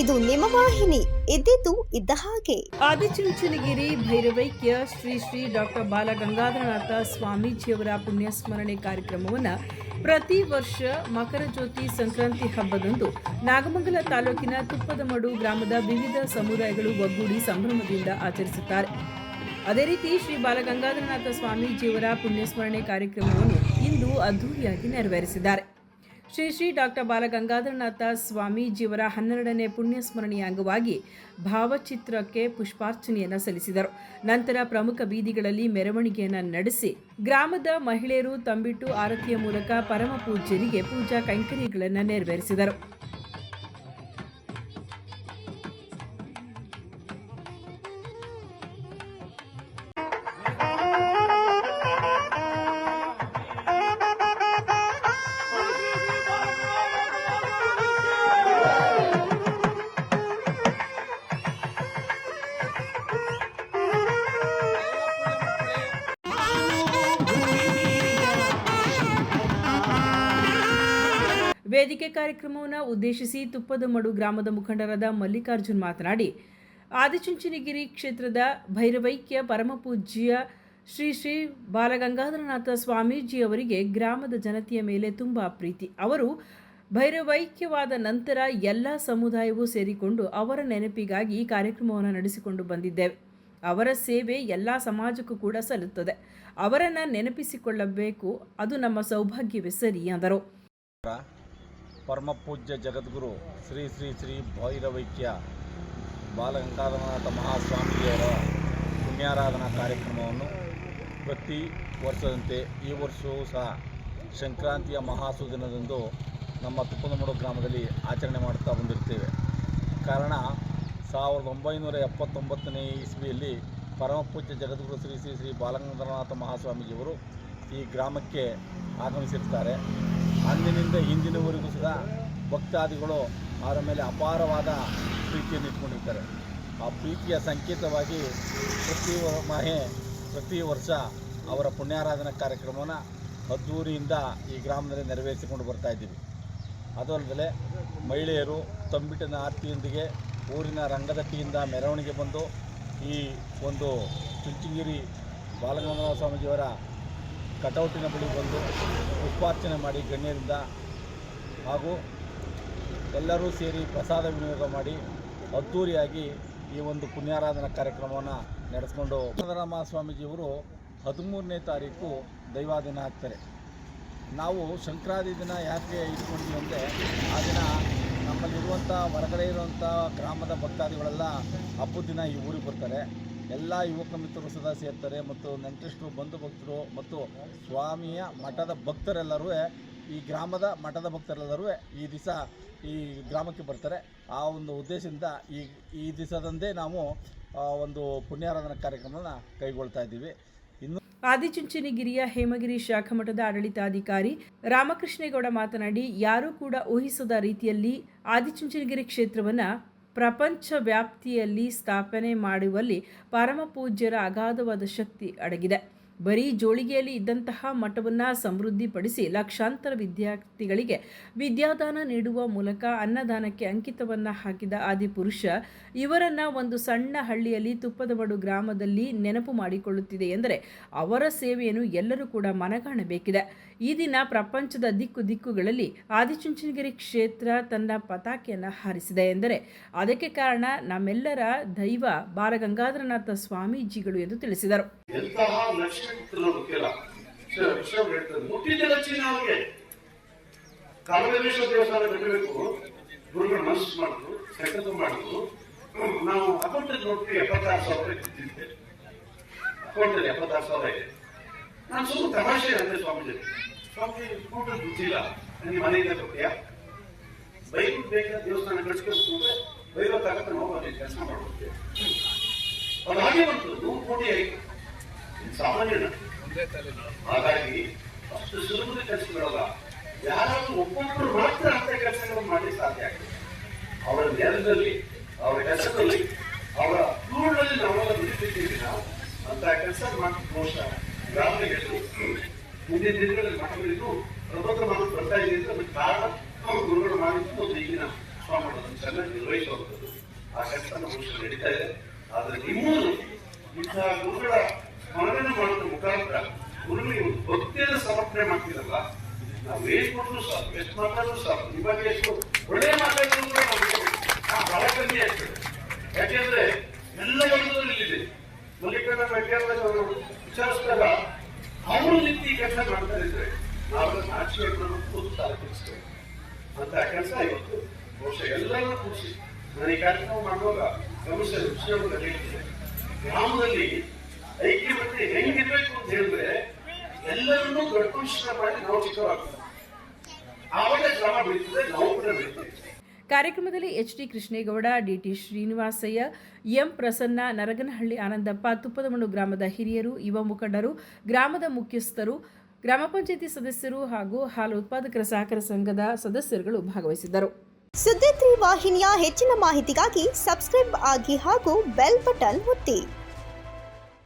ಇದು ನಿಮ್ಮ ವಾಹಿನಿ. ಇದ್ದಿದ್ದು ಇದ್ದ ಹಾಗೆ. ಆದಿಚುಂಚನಗಿರಿ ಭೈರವೈಕ್ಯ ಶ್ರೀ ಶ್ರೀ ಡಾಕ್ಟರ್ ಬಾಲಗಂಗಾಧರನಾಥ ಸ್ವಾಮೀಜಿಯವರ ಪುಣ್ಯಸ್ಮರಣೆ ಕಾರ್ಯಕ್ರಮವನ್ನು ಪ್ರತಿ ವರ್ಷ ಮಕರ ಜ್ಯೋತಿ ಸಂಕ್ರಾಂತಿ ಹಬ್ಬದಂದು ನಾಗಮಂಗಲ ತಾಲೂಕಿನ ತುಪ್ಪದಮಡು ಗ್ರಾಮದ ವಿವಿಧ ಸಮುದಾಯಗಳು ಒಗ್ಗೂಡಿ ಸಂಭ್ರಮದಿಂದ ಆಚರಿಸುತ್ತಾರೆ. ಅದೇ ರೀತಿ ಶ್ರೀ ಬಾಲಗಂಗಾಧರನಾಥ ಸ್ವಾಮೀಜಿಯವರ ಪುಣ್ಯಸ್ಮರಣೆ ಕಾರ್ಯಕ್ರಮವನ್ನು ಇಂದು ಅದ್ದೂರಿಯಾಗಿ ನೆರವೇರಿಸಿದ್ದಾರೆ. ಶ್ರೀ ಶ್ರೀ ಡಾಕ್ಟರ್ ಬಾಲಗಂಗಾಧರನಾಥ ಸ್ವಾಮೀಜಿಯವರ ಹನ್ನೆರಡನೇ ಪುಣ್ಯಸ್ಮರಣೆಯ ಅಂಗವಾಗಿ ಭಾವಚಿತ್ರಕ್ಕೆ ಪುಷ್ಪಾರ್ಚನೆಯನ್ನು ಸಲ್ಲಿಸಿದರು. ನಂತರ ಪ್ರಮುಖ ಬೀದಿಗಳಲ್ಲಿ ಮೆರವಣಿಗೆಯನ್ನು ನಡೆಸಿ ಗ್ರಾಮದ ಮಹಿಳೆಯರು ತಂಬಿಟ್ಟು ಆರತಿಯ ಮೂಲಕ ಪರಮ ಪೂಜ್ಯರಿಗೆ ಪೂಜಾ ಕೈಂಕರ್ಯಗಳನ್ನು ನೆರವೇರಿಸಿದರು. ವೇದಿಕೆ ಕಾರ್ಯಕ್ರಮವನ್ನು ಉದ್ದೇಶಿಸಿ ತುಪ್ಪದಮಡು ಗ್ರಾಮದ ಮುಖಂಡರಾದ ಮಲ್ಲಿಕಾರ್ಜುನ್ ಮಾತನಾಡಿ, ಆದಿಚುಂಚನಗಿರಿ ಕ್ಷೇತ್ರದ ಭೈರವೈಕ್ಯ ಪರಮಪೂಜ್ಯ ಶ್ರೀ ಶ್ರೀ ಬಾಲಗಂಗಾಧರನಾಥ ಸ್ವಾಮೀಜಿ ಅವರಿಗೆ ಗ್ರಾಮದ ಜನತೆಯ ಮೇಲೆ ತುಂಬ ಪ್ರೀತಿ. ಅವರು ಭೈರವೈಕ್ಯವಾದ ನಂತರ ಎಲ್ಲ ಸಮುದಾಯವೂ ಸೇರಿಕೊಂಡು ಅವರ ನೆನಪಿಗಾಗಿ ಈ ಕಾರ್ಯಕ್ರಮವನ್ನು ನಡೆಸಿಕೊಂಡು ಬಂದಿದ್ದೇವೆ. ಅವರ ಸೇವೆ ಎಲ್ಲ ಸಮಾಜಕ್ಕೂ ಕೂಡ ಸಲ್ಲುತ್ತದೆ. ಅವರನ್ನು ನೆನಪಿಸಿಕೊಳ್ಳಬೇಕು, ಅದು ನಮ್ಮ ಸೌಭಾಗ್ಯವೇ ಸರಿ ಎಂದರು ಪರಮ ಪೂಜ್ಯ ಜಗದ್ಗುರು ಶ್ರೀ ಶ್ರೀ ಶ್ರೀ ಭೈರವೈಕ್ಯ ಬಾಲಗಂಗಾಧರನಾಥ ಮಹಾಸ್ವಾಮಿಯವರ ಪುಣ್ಯಾರಾಧನಾ ಕಾರ್ಯಕ್ರಮವನ್ನು ಪ್ರತಿ ವರ್ಷದಂತೆ ಈ ವರ್ಷವೂ ಸಹ ಸಂಕ್ರಾಂತಿಯ ಮಹಾಸು ದಿನದಂದು ನಮ್ಮ ತುಪ್ಪನಮೂಡು ಗ್ರಾಮದಲ್ಲಿ ಆಚರಣೆ ಮಾಡುತ್ತಾ ಬಂದಿರ್ತೇವೆ. ಕಾರಣ ಸಾವಿರದ ಒಂಬೈನೂರ ಎಪ್ಪತ್ತೊಂಬತ್ತನೇ ಇಸ್ವಿಯಲ್ಲಿ ಪರಮಪೂಜ್ಯ ಜಗದ್ಗುರು ಶ್ರೀ ಶ್ರೀ ಶ್ರೀ ಬಾಲಗಂಗಾಧರನಾಥ ಮಹಾಸ್ವಾಮೀಜಿಯವರು ಈ ಗ್ರಾಮಕ್ಕೆ ಆಗಮಿಸಿರ್ತಾರೆ. ಅಂದಿನಿಂದ ಇಂದಿನವರೆಗೂ ಸಹ ಭಕ್ತಾದಿಗಳು ಅವರ ಮೇಲೆ ಅಪಾರವಾದ ಪ್ರೀತಿಯನ್ನು ಇಟ್ಕೊಂಡಿರ್ತಾರೆ. ಆ ಪ್ರೀತಿಯ ಸಂಕೇತವಾಗಿ ಪ್ರತಿ ಮಾಹೆ, ಪ್ರತಿ ವರ್ಷ ಅವರ ಪುಣ್ಯಾರಾಧನಾ ಕಾರ್ಯಕ್ರಮವನ್ನು ಅದ್ದೂರಿಯಿಂದ ಈ ಗ್ರಾಮದಲ್ಲಿ ನೆರವೇರಿಸಿಕೊಂಡು ಬರ್ತಾ ಇದ್ದೀವಿ. ಅದಲ್ಲದೆ ಮಹಿಳೆಯರು ತಂಬಿಟ್ಟಿನ ಆರತಿಯೊಂದಿಗೆ ಊರಿನ ರಂಗದಟ್ಟಿಯಿಂದ ಮೆರವಣಿಗೆ ಬಂದು ಈ ಒಂದು ಚುಂಚನಗಿರಿ ಬಾಲಗಂಗಾಧರ ಸ್ವಾಮೀಜಿಯವರ ಕಟೌಟಿನ ಬಳಿ ಬಂದು ಪುಷ್ಪಾರ್ಚನೆ ಮಾಡಿ ಗಣ್ಯರಿಂದ ಹಾಗೂ ಎಲ್ಲರೂ ಸೇರಿ ಪ್ರಸಾದ ವಿನಿಯೋಗ ಮಾಡಿ ಅದ್ಧೂರಿಯಾಗಿ ಈ ಒಂದು ಪುಣ್ಯಾರಾಧನಾ ಕಾರ್ಯಕ್ರಮವನ್ನು ನಡೆಸ್ಕೊಂಡು ಸಿದ್ದರಾಮ ಸ್ವಾಮೀಜಿಯವರು ಹದಿಮೂರನೇ ತಾರೀಕು ದೈವಾದಿನ ಆಗ್ತಾರೆ. ನಾವು ಸಂಕ್ರಾಂತಿ ದಿನ ಯಾಕೆ ಇಟ್ಕೊಂಡ್ವಿ ಅಂದರೆ ಆ ದಿನ ನಮ್ಮಲ್ಲಿರುವಂಥ ಹೊರಗಡೆ ಇರುವಂಥ ಗ್ರಾಮದ ಭಕ್ತಾದಿಗಳೆಲ್ಲ ಹಬ್ಬದ ದಿನ ಈ ಊರಿಗೆ ಬರ್ತಾರೆ. ಎಲ್ಲ ಯುವಕ ಮಿತ್ರರು ಸದಾ ಸೇರ್ತಾರೆ ಮತ್ತು ನೆಂಟರಿಷ್ಟರು ಬಂಧು ಭಕ್ತರು ಮತ್ತು ಸ್ವಾಮಿಯ ಮಠದ ಭಕ್ತರೆಲ್ಲರೂ, ಈ ಗ್ರಾಮದ ಮಠದ ಭಕ್ತರೆಲ್ಲರೂ ಈ ದಿವಸ ಈ ಗ್ರಾಮಕ್ಕೆ ಬರ್ತಾರೆ. ಆ ಒಂದು ಉದ್ದೇಶದಿಂದ ಈ ಈ ದಿವಸದಂದೇ ನಾವು ಒಂದು ಪುಣ್ಯಾರಾಧನಾ ಕಾರ್ಯಕ್ರಮನ ಕೈಗೊಳ್ತಾ ಇದ್ದೀವಿ. ಇನ್ನು ಆದಿಚುಂಚನಗಿರಿಯ ಹೇಮಗಿರಿ ಶಾಖಮಠದ ಆಡಳಿತಾಧಿಕಾರಿ ರಾಮಕೃಷ್ಣೇಗೌಡ ಮಾತನಾಡಿ, ಯಾರೂ ಕೂಡ ಊಹಿಸದ ರೀತಿಯಲ್ಲಿ ಆದಿಚುಂಚನಗಿರಿ ಕ್ಷೇತ್ರವನ್ನು ಪ್ರಪಂಚ ವ್ಯಾಪ್ತಿಯಲ್ಲಿ ಸ್ಥಾಪನೆ ಮಾಡುವಲ್ಲಿ ಪರಮಪೂಜ್ಯರ ಅಗಾಧವಾದ ಶಕ್ತಿ ಅಡಗಿದೆ. ಬರೀ ಜೋಳಿಗೆಯಲ್ಲಿ ಇದ್ದಂತಹ ಮಠವನ್ನು ಸಮೃದ್ಧಿಪಡಿಸಿ ಲಕ್ಷಾಂತರ ವಿದ್ಯಾರ್ಥಿಗಳಿಗೆ ವಿದ್ಯಾದಾನ ನೀಡುವ ಮೂಲಕ ಅನ್ನದಾನಕ್ಕೆ ಅಂಕಿತವನ್ನು ಹಾಕಿದ ಆದಿಪುರುಷ, ಇವರನ್ನು ಒಂದು ಸಣ್ಣ ಹಳ್ಳಿಯಲ್ಲಿ ತುಪ್ಪದವಡು ಗ್ರಾಮದಲ್ಲಿ ನೆನಪು ಮಾಡಿಕೊಳ್ಳುತ್ತಿದೆ ಎಂದರೆ ಅವರ ಸೇವೆಯನ್ನು ಎಲ್ಲರೂ ಕೂಡ ಮನಗಾಣಬೇಕಿದೆ. ಈ ದಿನ ಪ್ರಪಂಚದ ದಿಕ್ಕು ದಿಕ್ಕುಗಳಲ್ಲಿ ಆದಿಚುಂಚನಗಿರಿ ಕ್ಷೇತ್ರ ತನ್ನ ಪತಾಕೆಯನ್ನು ಹಾರಿಸಿದೆ ಎಂದರೆ ಅದಕ್ಕೆ ಕಾರಣ ನಮ್ಮೆಲ್ಲರ ದೈವ ಬಾಲಗಂಗಾಧರನಾಥ ಸ್ವಾಮೀಜಿಗಳು ಎಂದು ತಿಳಿಸಿದರು. ಎಂತಹ ಲಕ್ಷ್ಮಿ ಪುತ್ರನ ಗೊತ್ತಿಲ್ಲ ಕೃಷ್ಣ ಹೇಳ್ತಾರೆ. ಮುಟ್ಟಿದ್ದ ಲಕ್ಷ್ಮಿ ಅವ್ರಿಗೆ. ಕಾಮರೇಶ್ವರ ದೇವಸ್ಥಾನ ಕಟ್ಟಬೇಕು ಗುರುಗಳು ಮನಸ್ಸು ಮಾಡಿದ್ರು ಸಂಕಲ್ಪ ಮಾಡಿದ್ರು. ನಾವು ಅಕೌಂಟಲ್ಲಿ ನೋಡ್ತೀವಿ, ಎಪ್ಪತ್ತಾರು ಸಾವಿರ ಇಟ್ಟಿದ್ದೆ ಅಕೌಂಟಲ್ಲಿ ಎಪ್ಪತ್ತಾರು ಸಾವಿರ ಇದೆ. ನಾನು ಸುಮ್ಮನೆ ತಮಾಷೆ ಅಂದೆ ಸ್ವಾಮೀಜಿ. ಸ್ವಾಮಿ ಅಕೌಂಟಲ್ಲಿ ದುಡ್ಡಿಲ್ಲ. ನನಗೆ ಮನೆಯಿಂದ ಕೊಟ್ಟಿಯಾ ಬೈಕ್ ಬೇಕಾದ ದೇವಸ್ಥಾನ ಕಳಿಸ್ಕೊಳ್ತು ಅಂದ್ರೆ ಬೈರೋ ತಗತ್ತ ನಾವು ಅಲ್ಲಿ ಕೆಲಸ ಮಾಡ್ಬಿಡ್ತೀವಿ. ಅದು ಹಾಗೆ ಬಂತು ನೂರು ಕೋಟಿ ಸಾಮಾನ್ಯನ. ಹಾಗಾಗಿ ಅಷ್ಟು ಸುಲಭದ ಕೆಲಸಗಳಲ್ಲ ಯಾರಾದ್ರೂ ಒಬ್ಬೊಬ್ಬರು ಮಾತ್ರ ಅಂತ ಕೆಲಸಗಳನ್ನು ಮಾಡಿ ಸಾಧ್ಯ ಆಗ್ತದೆ. ಅವರ ನೆಲದಲ್ಲಿ, ಅವರ ಕೆಲಸದಲ್ಲಿ, ಅವರ ದೂರದಲ್ಲಿ ನಾವೆಲ್ಲ ದುಡಿತಿದ್ದೀವಿ ನಾವು. ಅಂತ ಕೆಲಸ ಮಾಡಿ ಬಹುಶಃ ಗ್ರಾಮೀಣ ಮುಂದಿನ ದಿನಗಳಲ್ಲಿ ಮಠಗಳಿದ್ದು ಪ್ರಬಂಧ ಮಾಡಿ ಬರ್ತಾ ಇದೆ ಅಂತ ಕಾರಣ ಅವರು ಗುರುಗಳು ಮಾಡಿದ್ದು ಒಂದು ಈಗಿನ ಸ್ವಾಮಿಗಳನ್ನು ಚೆನ್ನಾಗಿ ನಿರ್ವಹಿಸುವಂಥದ್ದು ಆ ಕೆಲಸ ನಮ್ಮ ನಡೀತಾ ಇದೆ. ಆದ್ರೆ ನಿಮ್ಮನ್ನು ಇಂತಹ ಗುರುಗಳ ಮಾಡೋದ್ರ ಮುಖಾಂತರ ಗುರುಗಳಿಗೆ ಒಂದು ಭಕ್ತಿಯನ್ನು ಸಮರ್ಪಣೆ ಮಾಡ್ತೀರಲ್ಲ, ನಾವು ಏನ್ ಕೊಟ್ಟರು ಸಾಕು, ಎಷ್ಟು ಮಾತಾಡಿದ್ರು ಸಾಕು, ನಿಮಗೆ ಎಷ್ಟು ಒಳ್ಳೆ ಮಾತಾಡಿದ್ರು ಕೂಡ ಆ ಬಹಳ ಕಮ್ಮಿ ಆಗ್ತದೆ ಯಾಕೆಂದ್ರೆ ಎಲ್ಲ ಇಲ್ಲಿದೆ ಮಲ್ಲಿಕಾರ್ಜುನ ಖರ್ಗೆ ಅವರು ವಿಚಾರಿಸಿದಾಗ ಅವರು ನಿಂತು ಕೆಲಸ ಮಾಡ್ತಾ ಇದ್ರೆ ನಾವು ನಾಚಿಕೆ ಕೂತು ಸಾಧಿಸ್ತೇವೆ ಅಂತ ಕೆಲಸ ಇವತ್ತು ಬಹುಶಃ ಎಲ್ಲರನ್ನೂ ಕೂರಿಸಿ. ನಾನು ಈ ಕಾರ್ಯಕ್ರಮ ಮಾಡುವಾಗ ಸಮಸ್ಯೆ ವಿಷಯವನ್ನು ನಡೆಯುತ್ತಿದೆ ಗ್ರಾಮದಲ್ಲಿ ಐಕ್ಯಮತ್ಯ ಹೆಂಗಿರ್ಬೇಕು ಅಂತ ಹೇಳಿದ್ರೆ ಎಲ್ಲರನ್ನೂ ಗಡ್ಪುಷ್ಣ ಮಾಡಿ ನಾವು ಚಿಕ್ಕವಾಗ್ತದೆ ಆವಾಗ ಕ್ರಮ ಬೆಳೀತದೆ ನಾವು ಕೂಡ ಬೆಳೀತೇವೆ. ಕಾರ್ಯಕ್ರಮದಲ್ಲಿ H D Krishnegowda DT Srinivasaiah M Prasanna Naraganahalli Anandappa Tuppadamannu ಗ್ರಾಮದ ಹಿರಿಯರು ಯುವ ಮುಖಂಡರು ಗ್ರಾಮದ ಮುಖ್ಯಸ್ಥರು ಗ್ರಾಮ ಪಂಚಾಯಿತಿ ಸದಸ್ಯರು ಹಾಗೂ ಹಾಲು ಉತ್ಪಾದಕರ ಸಹಕಾರ ಸಂಘದ ಸದಸ್ಯರುಗಳು ಭಾಗವಹಿಸಿದ್ದರು. ಸುದ್ದಿ ತ್ರೀ ವಾಹಿನಿಯ ಹೆಚ್ಚಿನ ಮಾಹಿತಿಗಾಗಿ ಸಬ್ಸ್ಕ್ರೈಬ್ ಆಗಿ ಹಾಗೂ ಬೆಲ್ ಬಟನ್ ಒತ್ತಿ.